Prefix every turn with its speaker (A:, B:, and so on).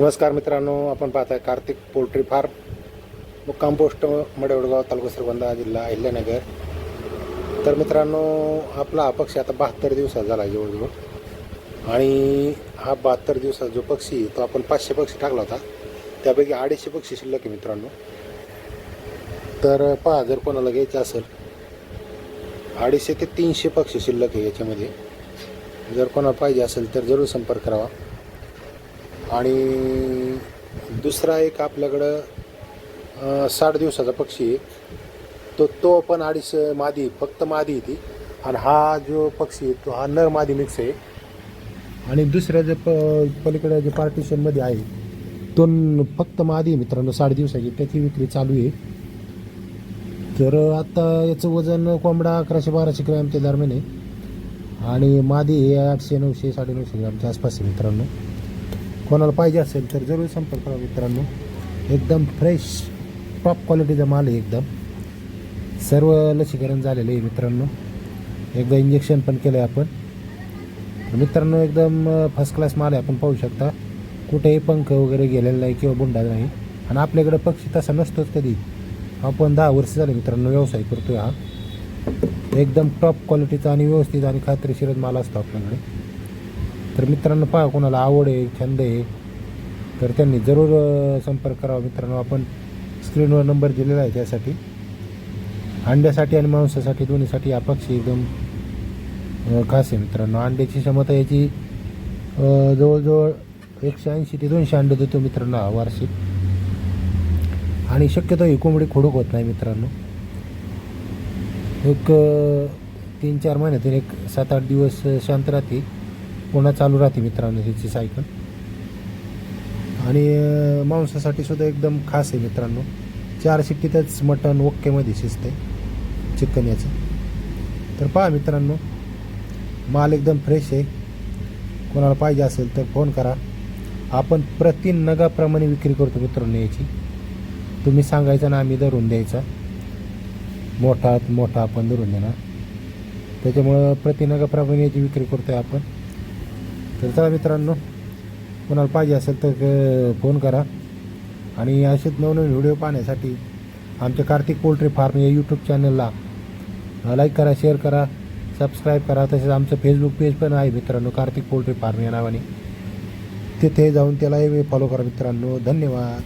A: नमस्कार मित्रांनो आपण पाहताय कार्तिक पोल्ट्री फार्म. मुक्काम पोस्ट मडेवडगाव तालुका श्रीगोंदा जिल्हा अहिल्यानगर. तर मित्रांनो आपला हा पक्षी आता बहात्तर दिवसात झाला आहे जवळजवळ. आणि हा बहात्तर दिवसात जो पक्षी तो आपण पाचशे पक्षी टाकला होता. त्यापैकी अडीचशे पक्षी शिल्लक आहे मित्रांनो. तर पहा जर कोणाला घ्यायचं असेल अडीचशे ते तीनशे पक्षी शिल्लक आहे याच्यामध्ये. जर कोणाला पाहिजे असेल तर जरूर संपर्क करावा. आणि दुसरा एक आपल्याकडं साठ दिवसाचा पक्षी आहे. तो तो पण अडीच मादी फक्त मादी आहे ती. आणि हा जो पक्षी आहे तो हा नर मादी मिक्स आहे. आणि दुसऱ्या जे प पलीकडे जे पार्टिशनमध्ये आहे तो फक्त मादी आहे मित्रांनो साठ दिवसाची. त्याची विक्री चालू आहे. तर आता याचं वजन कोंबडा अकराशे बाराशे ग्रॅमच्या दरम्यान आहे. आणि मादी हे आठशे नऊशे साडेनऊशे ग्रॅमच्या आसपास आहे मित्रांनो. कोणाला पाहिजे असेल तर जरूर संपर्क करा मित्रांनो. एकदम फ्रेश टॉप क्वालिटीचा माल आहे एकदम. सर्व लसीकरण झालेलं आहे मित्रांनो. एकदा इंजेक्शन पण केलं आहे आपण. मित्रांनो एकदम फर्स्ट क्लास माल आहे आपण पाहू शकता. कुठेही पंख वगैरे गेलेला नाही किंवा बुंडा नाही. आणि आपल्याकडे पक्षी तसा नसतोच कधी. आपण दहा वर्ष झाले मित्रांनो व्यवसाय करतोय हा. एकदम टॉप क्वालिटीचा आणि व्यवस्थित आणि खात्रीशीरच माल असतो आपल्याकडे. तर मित्रांनो पहा कोणाला आवड आहे छंद आहे तर त्यांनी जरूर संपर्क करावा. मित्रांनो आपण स्क्रीनवर नंबर दिलेला आहे त्यासाठी. अंड्यासाठी आणि मांसासाठी दोन्हीसाठी हा पक्षी एकदम खास आहे मित्रांनो. अंड्याची क्षमता याची जवळजवळ एकशे ऐंशी ते दोनशे अंडे देतो मित्रांनो हा वार्षिक. आणि शक्यतो ही कोंबडी खोडूक होत नाही मित्रांनो. एक तीन चार महिन्यातून एक सात आठ दिवस शांत राहते. पुन्हा चालू राहते मित्रांनो ह्याची सायकल आणि मांसासाठी सुद्धा एकदम खास आहे मित्रांनो. चार शिट्टीतच मटण ओक्केमध्ये शिजते चिकन याचं. तर पहा मित्रांनो माल एकदम फ्रेश आहे. कोणाला पाहिजे असेल तर फोन करा. आपण प्रति नगाप्रमाणे विक्री करतो मित्रांनो याची. तुम्ही सांगायचं ना आम्ही धरून द्यायचा. मोठा मोठा आपण धरून देणार. त्याच्यामुळं प्रति नगाप्रमाणे याची विक्री करतो आहे आपण. तर चला मित्रांनो कोणाला पाहिजे असेल तर फोन करा. आणि असेच नवनवीन व्हिडिओ पाहण्यासाठी आमच्या कार्तिक पोल्ट्री फार्म या यूट्यूब चॅनलला लाईक करा शेअर करा सबस्क्राईब करा. तसेच आमचं फेसबुक पेज पण आहे मित्रांनो कार्तिक पोल्ट्री फार्म या नावाने. तिथे जाऊन त्यालाही फॉलो करा मित्रांनो. धन्यवाद.